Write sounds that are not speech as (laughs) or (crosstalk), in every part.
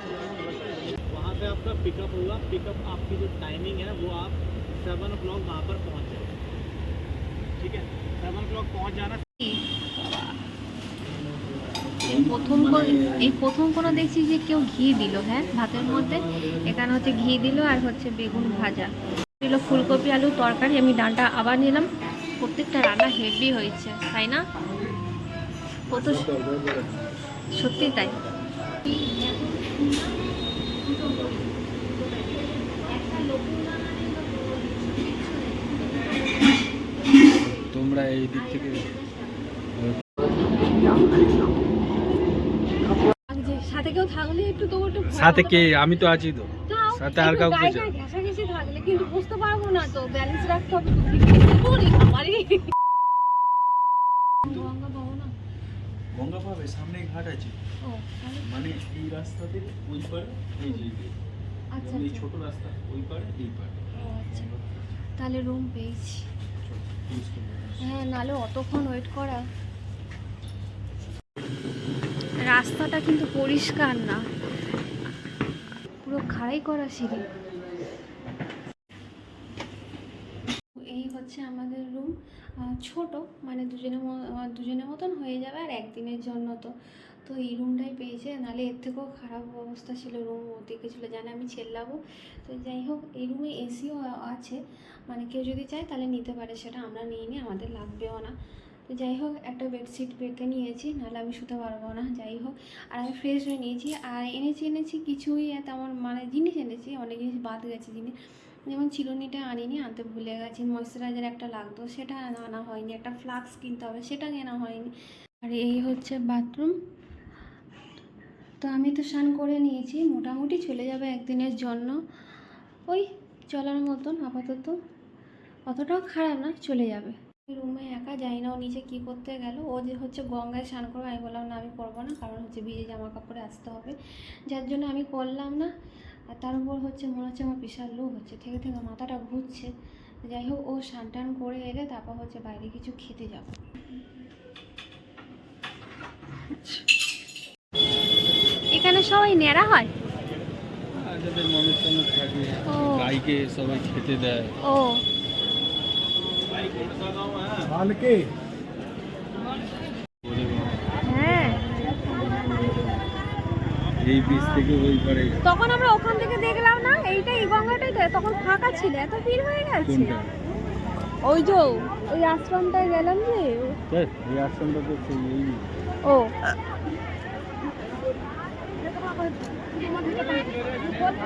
वहाँ पे आपका पिकअप होगा पिकअप आपकी जो टाइमिंग है वो आप सेवन ओ क्लॉक वहाँ पर पहुँच जाए ठीक है सेवन ओ क्लॉक पहुँच जाना এই প্রথম কো- এই প্রথম কোনো দেখছি যে কেউ ঘি দিল হ্যাঁ ভাতের মধ্যে এখানে হচ্ছে ঘি দিল আর হচ্ছে বেগুন ভাজা দিল ফুলকপি আলু তরকারি আমি ডালটা আবার নিলাম প্রত্যেকটা রান্না হেভি হয়েছে তাই না কত সত্যি তাই এই দিক থেকে। সাথে কেউ থাকলে একটু তবু সাথে কে? আমি তো আছি তো। সাথে আর কাউকে থাকলে কিন্তু বুঝতে পারব না তো ব্যালেন্স রাখতে হবে তো ওরে বাবারে। গঙ্গা পাবো না গঙ্গা পাবে সামনে ঘাট আছে। মানে এই রাস্তা থেকে ওই পারে এই যে আচ্ছা এই আচ্ছা। ছোট রাস্তা ওই পারে এই পারে। আচ্ছা। তাহলে রুম পেয়েছি। হ্যাঁ অতক্ষণ ওয়েট করা। রাস্তাটা কিন্তু পরিষ্কার না। পুরো খাড়াই করা সিঁড়ি। এই হচ্ছে আমাদের রুম ছোট মানে দুজনের দুজনের মতন হয়ে যাবে আর একদিনের জন্য তো। তো এই রুমটাই পেয়েছে, নাহলে এর থেকেও খারাপ অবস্থা ছিল রুম ওদিকে ছিল, জানে আমি চেল্লাবো। তো যাই হোক, এই রুমে এসিও আছে মানে কেউ যদি চায় তাহলে নিতে পারে, সেটা আমরা নিয়ে নিই, আমাদের লাগবেও না। তো যাই হোক, একটা বেডশিট পেতে নিয়েছি, নাহলে আমি শুতে পারব না, যাই হোক। আর আমি ফ্রেশ হয়ে নিয়েছি, আর এনেছি এনেছি কিছুই তেমন মানে জিনিস এনেছি, অনেক জিনিস বাদ গেছে জিনিস। যেমন চিরুনিটা আনিনি, আনতে ভুলে গেছি ময়শ্চারাইজার একটা লাগতো, সেটা আনা হয়নি, একটা ফ্লাক্স কিনতে হবে, সেটা কেনা হয়নি। আর এই হচ্ছে বাথরুম তো আমি তো স্নান করে নিয়েছি, মোটামুটি চলে যাবে একদিনের জন্য। ওই চলার মতন আপাতত। অতটাও খারাপ না চলে যাবে। রুমে একা যাই না, ও নিচে কী করতে গেল? ও যে হচ্ছে গঙ্গায় স্নান করব, আমি বললাম, না, আমি করব না, কারণ হচ্ছে ভিজে জামা কাপড়ে আসতে হবে। যার জন্য আমি করলাম না। আর তার উপর হচ্ছে মনে হচ্ছে আমার বিশাল লোক হচ্ছে, থেকে থেকে মাথাটা ঘুরছে। যাই হোক, ও স্নান টান করে এলে তারপর হচ্ছে বাইরে কিছু খেতে যাব। এখানে সবাই নেড়া হয়? যাদের থাকে। ও। গাইকে সবাই খেতে দেয়। ও। হালকে হ্যাঁ। এই বীজ থেকে ওই পারে। তখন আমরা ওখান থেকে দেখলাম না এইটা এই গঙ্গাটাই তো তখন ফাঁকা ছিল এত ভিড় হয়ে গেছে। ওই যে ওই আশ্রমটায় গেলাম যে এই আশ্রমটা তো সেই ও।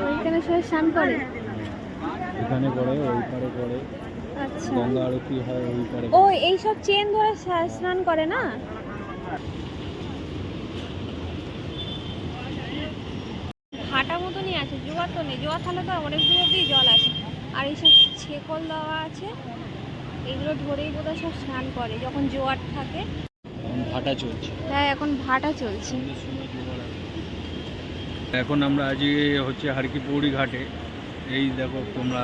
ওইখানে সবাই স্নান করে? এখানে পড়ে ওই পারে পড়ে আচ্ছা। গঙ্গা আরতি হয় ওই পারে ও এইসব চেন ধরে স্নান করে না? হাঁটা মতনই আছে জোয়ার তো নেই। জোয়ার থাকলে তো অনেক দূর অব্দি জল আসে। আর এইসব ছেকল দেওয়া আছে এগুলো ধরেই বোধহয় সব স্নান করে যখন জোয়ার থাকে। এখন ভাটা চলছে। হ্যাঁ এখন ভাটা চলছে। এখন আমরা আজকে হচ্ছে হারকি পৌড়ি ঘাটে। এই দেখো তোমরা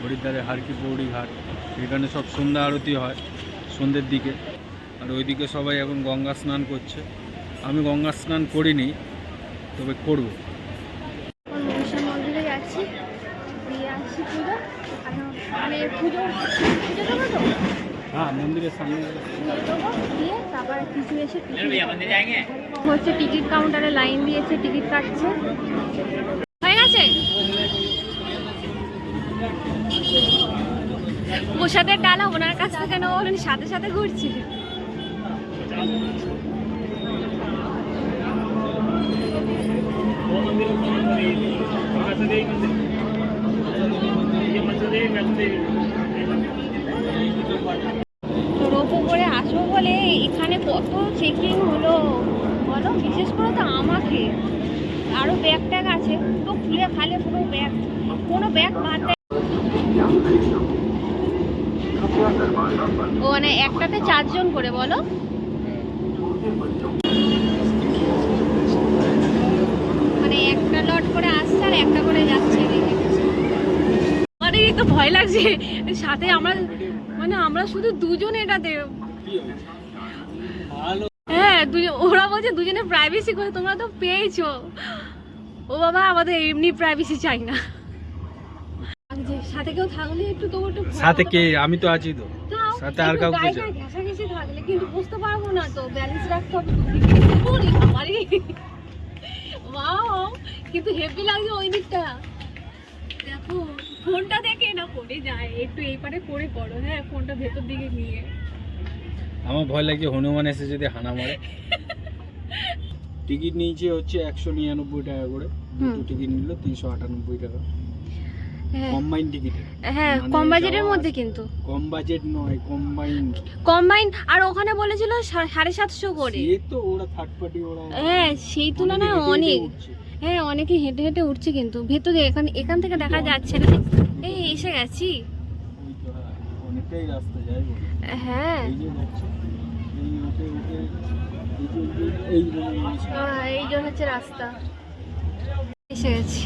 হরিদ্বারে হারকি পৌড়ি ঘাট। এখানে সব সন্ধ্যা আরতি হয় সন্ধ্যের দিকে। আর ওইদিকে সবাই এখন গঙ্গা স্নান করছে। আমি গঙ্গা স্নান করিনি তবে করব। মন্দিরে যাচ্ছি হ্যাঁ মন্দিরের সামনে। তারপর কিছু এসে হচ্ছে টিকিট কাউন্টারে লাইন দিয়েছে, টিকিট কাটছে। হয়ে গেছে? প্রসাদের ডালা ওনার কাছ থেকে নেওয়া সাথে সাথে ঘুরছে। ও মানে একটাতে চারজন করে, বলো। মানে একটা লট করে আসছে আর একটা করে যাচ্ছে। মানে তো ভয় লাগছে। সাথে আমরা মানে আমরা শুধু দুজন এটাতে। হ্যাঁ ওরা বলছে দুজনে প্রাইভেসি করে তোমরা তো পেয়েছ। ও বাবা, আমাদের এমনি প্রাইভেসি চাই না। যে সাথে কেউ থাকলে একটু তবু একটু সাথে কে? আমি তো আছি তো। সাথে আর কাউকে ঘেঁষাঘেঁষি থাকলে কিন্তু বুঝতে পারব না তো ব্যালেন্স রাখতে হবে তো। কিন্তু হেভি লাগছে ওই দিকটা। দেখো ফোনটা দেখে না পড়ে যায়। একটু এই পারে করে পড়ো হ্যাঁ ফোনটা ভেতর দিকে নিয়ে। আমার ভয় লাগছে হনুমান এসে যদি হানা মারে। (laughs) টিকিট নিয়েছে হচ্ছে একশো নিরানব্বই টাকা করে। দুটো টিকিট নিল তিনশো আটানব্বই টাকা। কম্বাইন টিকিট হ্যাঁ মানে কম বাজেটের মধ্যে কিন্তু। কম বাজেট নয় কম্বাইন কম্বাইন আর ওখানে বলেছিল সাড়ে সাতশো করে। সে তো ওরা থার্ড পার্টি ওরা হ্যাঁ সেই তুলনায় হেঁটে হেঁটে অনেক। হ্যাঁ অনেকে হেঁটে হেঁটে উঠছে কিন্তু। ভেতরে এখান এখান থেকে দেখা যাচ্ছে না। এই এসে গেছি। হ্যাঁ, অনেকটাই রাস্তা যায় হ্যাঁ। এই যে যাচ্ছে এই উঠে উঠে এই যে- এই যে- এই যে মানুষ- আহ, এই যে হচ্ছে রাস্তা। এসে গেছি।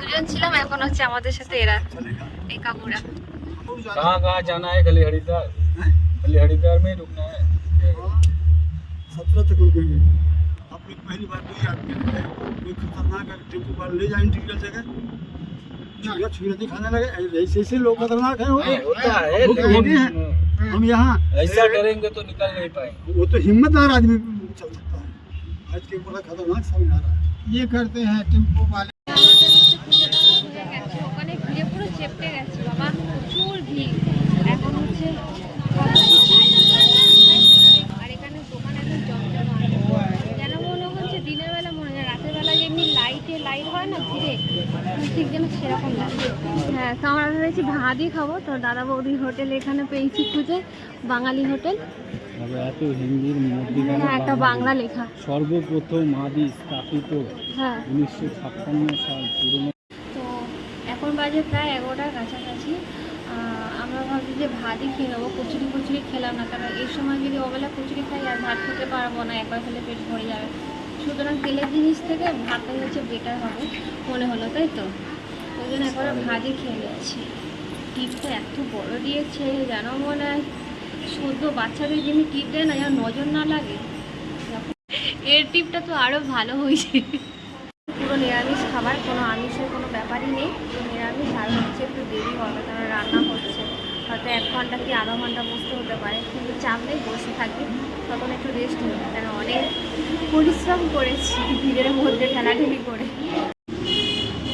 দুজন ছিলাম এখন হচ্ছে আমাদের সাথে এরা এই কাকুরা कहाँ कहाँ जाना है खाली हरिद्वार खाली हरिद्वार में ही रुकना है सत्रह तक रुकेंगे आप लोग पहली बार कोई आदमी है कोई खतरनाक है टेम्पो वाले ले जाएंगे टिकट जगह छुरा छुरा दिखाने लगे ऐसे ऐसे लोग खतरनाक हैं वो हाँ, होता है वो तो होते हैं लेकिन हम यहाँ ऐसा डरेंगे तो निकल नहीं पाएंगे वो तो हिम्मतदार आदमी चल सकता है आज के बड़ा खतरनाक समय आ रहा है ये करते हैं टेम्पो वाले চেপটে গেছে বাবা প্রচুর ভিড়। এখন হচ্ছে আর এখানে দোকান একদম জমজমাট। যেন মনে হচ্ছে দিনের বেলা মনে হয় রাতের বেলা যেমনি লাইটে লাইট হয় না ঘিরে ঠিক যেন সেরকম লাগে। হ্যাঁ তো আমরা ভেবেছি ভাঁদি খাব। তো দাদা বৌদি হোটেল এখানে পেয়েছি খুঁজে বাঙালি হোটেল। এত হিন্দির মধ্যিখানে হ্যাঁ একটা বাংলা। লেখা। সর্বপ্রথম আদি স্থাপিত হ্যাঁ। উনিশশো ছাপ্পান্ন সাল পুরনো এখন বাজে প্রায় এগারোটার কাছাকাছি। আমরা ভাবছি যে ভাতই খেয়ে নেব কচুরি কচুরি খেলাম না কারণ এই সময় যদি ওবেলা কচুরি খাই আর ভাত খেতে পারব না একবার খেলে পেট ভরে যাবে। সুতরাং তেলের জিনিস থেকে ভাতটাই হচ্ছে বেটার হবে মনে হলো তাই তো? ওই জন্য একবার ভাতই খেয়ে নিচ্ছি। টিপটা এত বড় দিয়েছে যেন মনে হয় সদ্য বাচ্চাদের যেমনি টিপ দেয় না যেন নজর না লাগে। এর টিপটা তো আরও ভালো হয়েছে। পুরো নিরামিষ খাবার, কোনো আমিষের কোনো ব্যাপারই নেই। তো নিরামিষ আর হচ্ছে একটু দেরি হবে কারণ রান্না হচ্ছে। হয়তো এক ঘণ্টা কি আধা ঘণ্টা বসতে হতে পারে, কিন্তু চাপ নেই বসে থাকি, তখন একটু রেস্ট নেবে কেন অনেক পরিশ্রম করেছি ভিড়ের মধ্যে ঠেলাঠেলি করে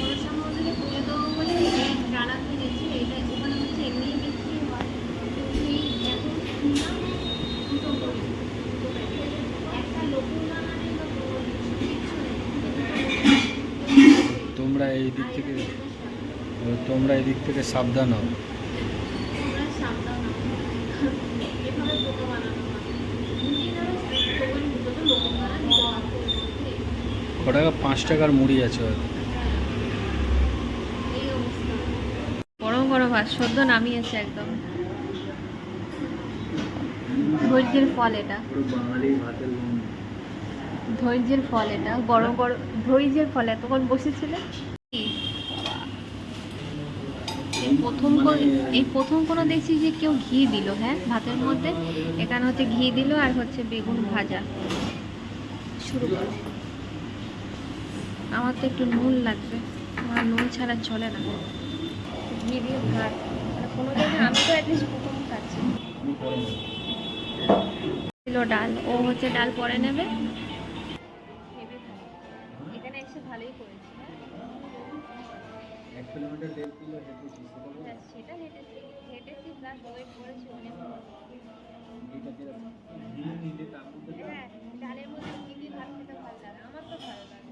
বর্ষা মৌসুমে পুজো দেবো বলে জানাতে গেছি এটা ওখানে হচ্ছে এমনিই বিক্রি হয় এই এখন শুনলাম দুটো করে। একটা লোকুল বানানে বা কিচ্ছু নেই তোমরা এই দিক থেকে তোমরা এই দিক থেকে সাবধান হও। তোমরা সাবধান হও। এভাবে টোটো বানানো হয়। নিজেরা দোকান দুটো লোক বানান ক টাকা? পাঁচ টাকার মুড়ি আছে হয়তো। বড় বড় ভাত সদ্য নামিয়েছে একদম। ধৈর্যের ফল এটা। বাঙালি ভাতের ধৈর্যের ফল এটা বড় বড় ধৈর্যের ফল এতক্ষণ বসেছিলে? কি? এই প্রথম এই প্রথম কোনো দেখছি যে কেউ ঘি দিল হ্যাঁ? ভাতের মধ্যে। এখানে হচ্ছে ঘি দিল আর হচ্ছে বেগুন ভাজা। শুরু করো। আমার তো একটু নুন লাগবে। আমার নুন ছাড়া চলে না। ঘি দিয়ে ভাত। কোনো জায়গায় আমি তো অ্যাটলিস্ট প্রথম খাচ্ছি। ছিল ডাল। ও হচ্ছে ডাল পরে নেবে। কিলোমিটার দেড় কিলো হেঁটেছি সেটা। হ্যাঁ হেঁটেছি হেঁটেছি প্লাস ওয়েট করেছি অনেক হ্যাঁ ডালের মধ্যে ঘি দিয়ে ভাত খেতে ভালো লাগে আমার তো ভালো লাগে।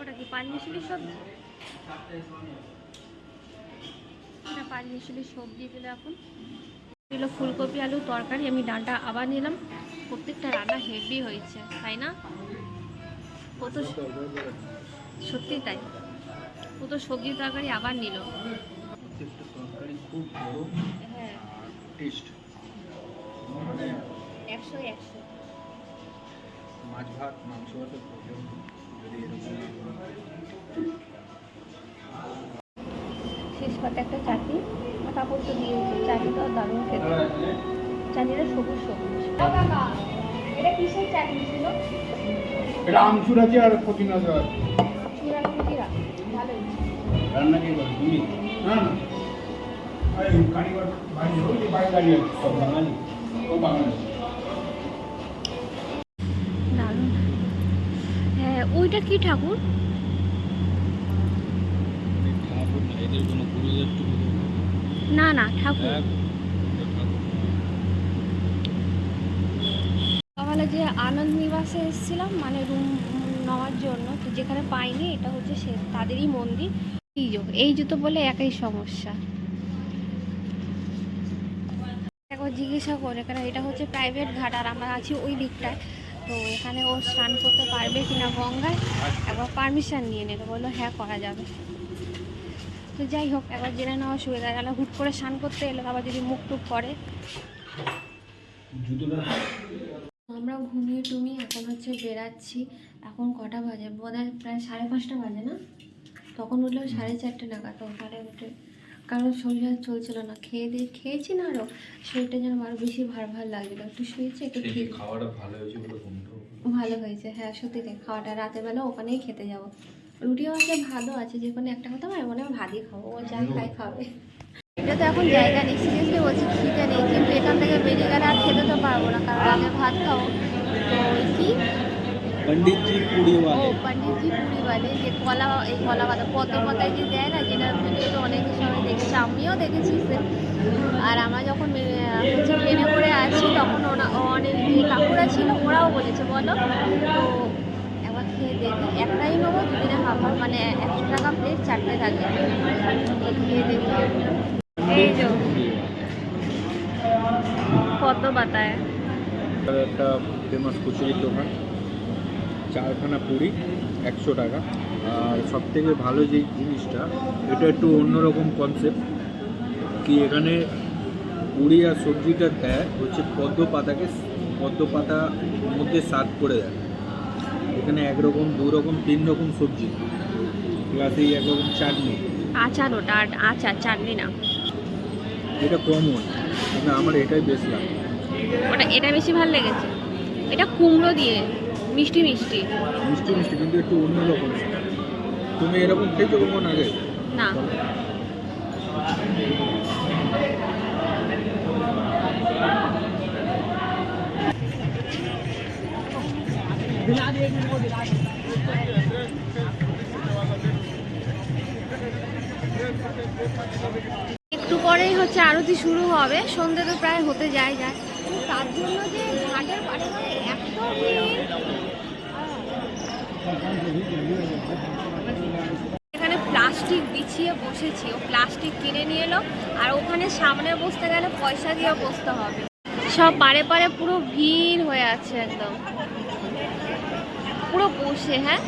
ওটা কি সবজি? এটা সবজি দিল এখন। দিল ফুলকপি আলু তরকারি আমি ডালটা আবার নিলাম। প্রত্যেকটা রান্না হেভি হয়েছে তাই না? কত সত্যি তাই। কত সবজি তরকারি আবার নিল। হ্যাঁ। মানে একশো একশো। মাছ ভাত মাংস ভাতের প্রয়োজন। যদি শেষ পাতে একটা চাটনি। আর কাপড় তো দিয়েছে। চাটনিটাও দারুণ খেতে। চাটনিটা সবুজ সবুজ। এটা কিসের চাটনি ছিল? এটা আমচুর আছে আর পুদিনা দেওয়া চূড়া লঙ্কিরা ভালো রান্না কে করে? তুমি? না না। আরে কারিগর বাইরে ওই যে বাইরে দাঁড়িয়ে আছে, সব বাঙালি? ও বাঙালি। দারুণ। হ্যাঁ ওইটা কি ঠাকুর? ঠাকুর না এদের কোনো গুরুদেব টুকুদেব না না ঠাকুর। সকালে যে আনন্দ নিবাসে এসেছিলাম মানে রুম নেওয়ার জন্য। তো যেখানে পাইনি, এটা হচ্ছে সে, তাদেরই মন্দির। এই যো, এই জুতো বলে একই সমস্যা। একবার জিজ্ঞাসা করে কারণ এটা হচ্ছে প্রাইভেট ঘাট, আর আমরা আছি ওই দিকটায়। তো এখানে ও স্নান করতে পারবে কিনা গঙ্গায়, একবার পারমিশন নিয়ে নেবে। বলল হ্যাঁ করা যাবে। তো যাই হোক, একবার জেনে নেওয়া সুবিধা গেল হুট করে স্নান করতে এলো। আবার যদি মুখ টুক করে। জুতোটা আমরা ঘুমিয়ে টুমিয়ে এখন হচ্ছে বেরাচ্ছি। এখন কটা বাজে? বোধহয় প্রায় সাড়ে পাঁচটা বাজে না? তখন উঠলেও সাড়ে চারটে নাগাদ সাড়ে উঠে। কারণ শরীর আর চলছিল না। খেয়ে দিয়ে খেয়েছি না আরও শরীরটা যেন আরও বেশি ভার ভার লাগছিল। একটু শুয়েছি একটু খেয়ে খাওয়াটা ভালো হয়েছে ভালো হয়েছে হ্যাঁ সত্যি তাই। খাওয়াটা রাতের বেলা ওখানেই খেতে যাব। রুটিও আছে ভালো আছে যে কোনো একটা কথা আমার মনে হয় ভাতই খাব। ও যা খায় খাবে। এটা তো এখন জায়গা নেই। সিরিয়াসলি বলছি খিদে নেই কিন্তু এখান থেকে বেরিয়ে গেলে আর খেতে তো পারব না কারণ আগে ভাত খাও তো ওই কি? যে কলা এই কলা যে দেয় না তো আমিও দেখেছি আর আমরা যখন হচ্ছে ট্রেনে করে আছি তখন অনেক কাকুরা ছিল ওরাও বলেছে বলো। তো খেয়ে একটাই নেব দুদিনে হাফ মানে একশো টাকা প্লেট চারটে থাকে খেয়ে দেখি। একটা ফেমাস কচুরির দোকান চারখানা পুরি একশো টাকা। আর সব থেকে ভালো যে জিনিসটা এটা একটু অন্যরকম কনসেপ্ট কি এখানে পুরি আর সবজিটা দেয় হচ্ছে পদ্ম পাতাকে পদ্ম পাতা মধ্যে সার্ভ করে দেয়। এখানে একরকম দু রকম তিন রকম সবজি। প্লাস এই একরকম চাটনি। আচার ওটা আচার চাটনি না। এটা কমন কিন্তু আমার এটাই বেশি লাগে। ওটা এটা বেশি ভালো লেগেছে। এটা কুমড়ো দিয়ে মিষ্টি মিষ্টি। মিষ্টি মিষ্টি কিন্তু একটু অন্যরকম তুমি এরকম খেয়েছো কখন আগে? না। শুরু হবে, সন্ধে তো প্রায় হতে যায় যায়। তার জন্য যে ঘাটের এত এখানে প্লাস্টিক বিছিয়ে বসেছি। ও প্লাস্টিক কিনে নিয়ে এলো, আর ওখানে সামনে বসতে গেলে পয়সা দিয়ে বসতে হবে। সব পারে পারে পুরো ভিড় হয়ে আছে একদম। পুরো বসে হ্যাঁ?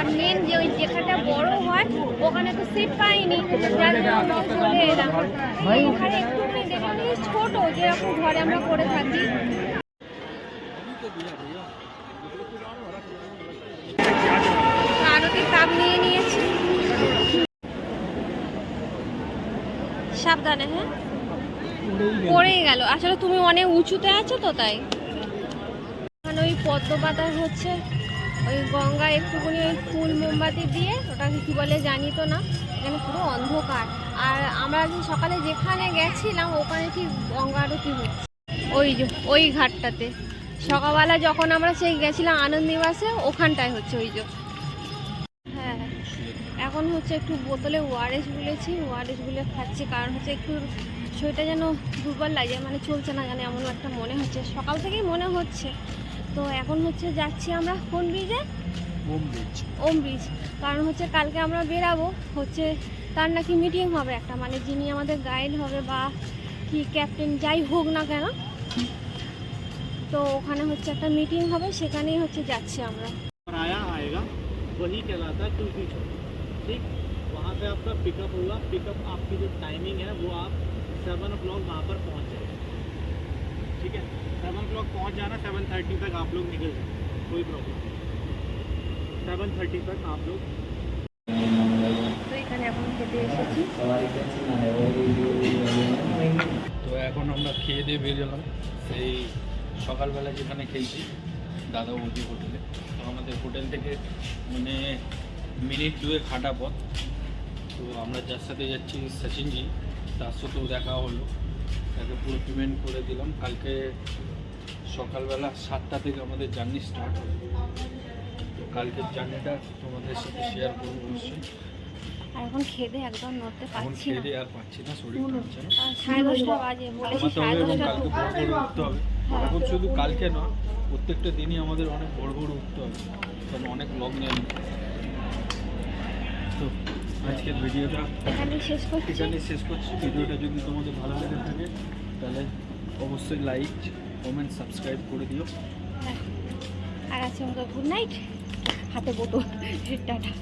আর মেন যে ওই যেখানটা বড় হয় ওখানে তো সিট পাইনি। যার জন্য চলে এলাম। এখানে একটুখানি দেখলাম ছোট যেরকম ঘরে আমরা করে থাকি। আরতির কাপ নিয়ে নিয়েছি। সাবধানে হ্যাঁ? পড়েই গেল। আসলে তুমি অনেক উঁচুতে আছো তো তাই। ওই পদ্ম পাতায় হচ্ছে ওই গঙ্গা একটুখানি ওই ফুল মোমবাতি দিয়ে, ওটাকে কী বলে জানি তো না এখানে পুরো অন্ধকার। আর আমরা যে সকালে যেখানে গেছিলাম, ওখানে ঠিক গঙ্গা আরতি হচ্ছে। ওই যে, ওই ঘাটটাতে। সকালবেলা যখন আমরা সেই গেছিলাম আনন্দ নিবাসে, ওখানটায় হচ্ছে ওই যে। হ্যাঁ এখন হচ্ছে একটু বোতলে ওয়ারেস গুলেছি, ওয়ারেস গুলে খাচ্ছি, কারণ হচ্ছে একটু শরীরটা যেন দুর্বল লাগে মানে চলছে না জানে এমন একটা মনে হচ্ছে। সকাল থেকেই মনে হচ্ছে। তো এখন হচ্ছে যাচ্ছি আমরা কোন ব্রিজে হোম বিচ ওম ব্রিজ কারণ হচ্ছে কালকে আমরা বেরাবো হচ্ছে তার নাকি মিটিং হবে একটা মানে যিনি আমাদের গাইড হবে বা কি ক্যাপ্টেন যাই হোক না কেন তো ওখানে হচ্ছে একটা মিটিং হবে সেখানেই হচ্ছে যাচ্ছি আমরা और आया आएगा वही कहलाता है कुल्फी चौक ठीक वहाँ पे आपका पिकअप होगा पिकअप आपकी जो टाइमिंग है वो आप सेवन ओ क्लॉक वहाँ पर पहुँच जाए ठीक है सेवन क्लॉक पहुँच जाना सेवन थर्टी तक आप लोग निकल जाए कोई प्रॉब्लम सेवन थर्टी तक आप लोग তো এখানে এখন খেতে এসেছি তো এখন আমরা খেয়ে দিয়ে বেরোলাম সেই সকালবেলা যেখানে খেয়েছি দাদা বৌদি হোটেলে তো আমাদের হোটেল থেকে মানে মিনিট দুয়েক হাঁটা পথ তো আমরা যার সাথে যাচ্ছি সচিনজি তার সাথেও দেখা হলো তাকে পুরো পেমেন্ট করে দিলাম। কালকে সকালবেলা সাতটা থেকে আমাদের জার্নি স্টার্ট হবে। তো কালকের জার্নিটা তোমাদের সাথে শেয়ার করব অবশ্যই। আর এখন খেতে একদম নড়তে পারছি না। দিয়ে আর পাচ্ছি না শরীর টানছে না। সাড়ে দশটা বাজে বলেছি সাড়ে দশটা কালকে উঠতে হবে। এখন শুধু কালকে নয় প্রত্যেকটা দিনই আমাদের অনেক ভোর ভোর উঠতে হবে। কারণ অনেক লগ নিয়ে নিতে হবে। তো আজকের ভিডিওটা এখানে শেষ করছি। এখানে শেষ করছি। ভিডিওটা যদি তোমাদের ভালো লেগে থাকে তাহলে অবশ্যই লাইক কমেন্ট সাবস্ক্রাইব করে দিও। হ্যাঁ। আর আছে আমাকে গুড নাইট হাতে বোতল। টাটা।